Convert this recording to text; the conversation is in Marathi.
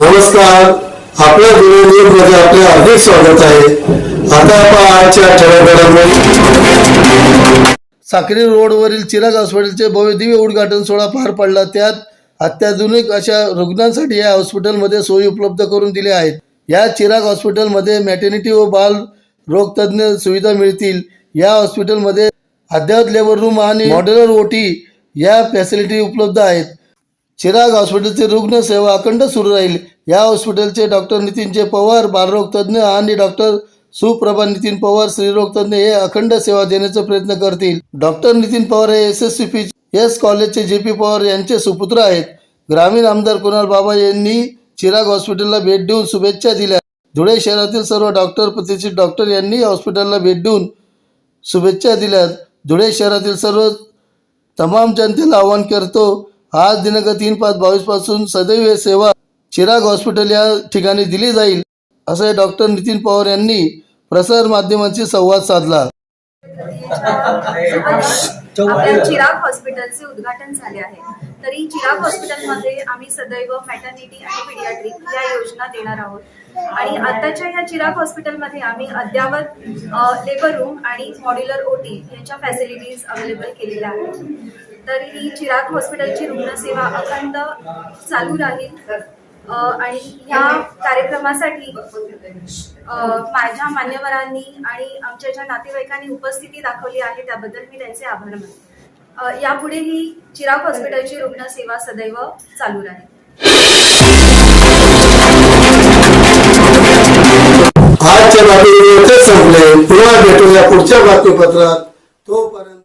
नमस्कार. आपल्या न्यूजमध्ये आपले हार्दिक स्वागत आहे. आता आपण आजच्या ठळक साक्री रोडवरील चिराग हॉस्पिटलचे भव्य दिव्य उद्घाटन सोहळा पार पडला. त्यात अत्याधुनिक अशा रुग्णांसाठी या हॉस्पिटलमध्ये सोयी उपलब्ध करून दिल्या आहेत. या चिराग हॉस्पिटलमध्ये मॅटर्निटी व बाल रोगतज्ञ सुविधा मिळतील. या हॉस्पिटलमध्ये अद्ययावत लेबर रूम आणि मॉड्युलर ओटी या फॅसिलिटी उपलब्ध आहेत. चिराग हॉस्पिटलची रुग्ण सेवा अखंड सुरू राहील. या हॉस्पिटलचे डॉक्टर नितीनचे पवार बालरोग तज्ज्ञ आणि डॉक्टर सुप्रभा नितीन पवार स्त्रीरोग तज्ज्ञ हे अखंड सेवा देण्याचा प्रयत्न करतील. डॉक्टर नितीन पवार हे S S C P S कॉलेजचे जे पी पवार यांचे सुपुत्र आहेत. ग्रामीण आमदार कुणाल बाबा यांनी चिराग हॉस्पिटलला भेट देऊन शुभेच्छा दिल्या. धुळे शहरातील सर्व डॉक्टर प्रतिष्ठित डॉक्टर यांनी हॉस्पिटलला भेट देऊन शुभेच्छा दिल्या धुळे शहरातील सर्व तमाम जनतेला आवाहन करतो आज दिनांक तीन पाच बावीसपासून सदैव सेवा चिराग हॉस्पिटल या ठिकाणी दिली जाईल असे डॉक्टर नितीन पवार यांनी प्रसार माध्यमांशी संवाद साधला. चिराग हॉस्पिटलचे उद्घाटन झाले आहे. तरी चिराग हॉस्पिटलमध्ये आम्ही सदैव मॅटर्निटी आणि पिडियाट्रिक या योजना देणार आहोत. आणि आताच्या या चिराग हॉस्पिटलमध्ये आम्ही अद्यावत लेबर रूम आणि मॉड्युलर ओटी यांच्या फॅसिलिटीज अवेलेबल केलेल्या आहेत. तर ही चिराग हॉस्पिटलची रुग्णसेवा अखंड चालू राहील. आणि ह्या कार्यक्रमासाठी माझ्या मान्यवरांनी आणि आमच्या ज्या नातेवाईकांनी उपस्थिती दाखवली आहे त्याबद्दल मी त्यांचे आभार मानते. अ, यापुढेही चिराग हॉस्पिटलची रुग्णसेवा सदैव चालू राहील. आजच्या बातमी संपले. पुन्हा भेटूया पुढच्या बातमीपत्रात. तोपर्यंत